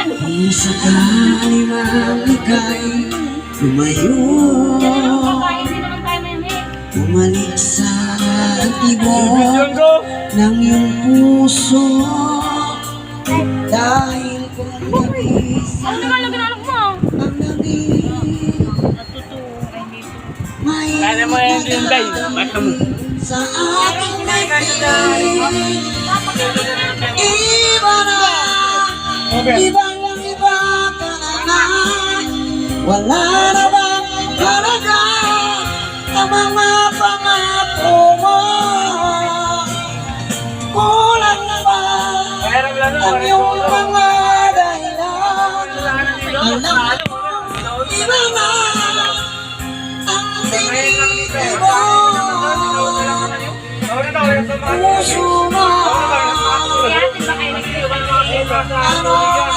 yan. Kung sakali man ika'y lumayo may may. Bumalik sa tibok ng iyong puso Dahil kung nabis naman lang ginalak mo? ang May Kaya mo yan din, Day. Basta mo. sa aking Iba na iba Wala na bang halaga Ang mga pangako mo Kulang na ba Ang iyong mga dahilan Alam mo Iba na Ang tinitib mo Puso mo? Ano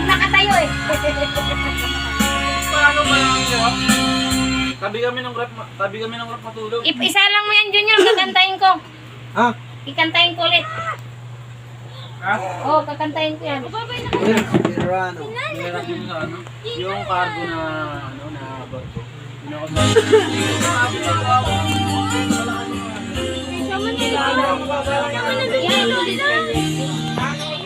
matulog na katayo eh. Paano ba lang yun? Tabi kami ng rap, tabi kami ng rap matulog. Ip- Isa lang mo yan, Junior, kakantahin ko. Ah, Ikantahin ko ulit. Ha? Oo, oh, kakantahin ko yan. Pirano sa ano? Yung cargo na, ano, na barko. Yun ako sa... Yan,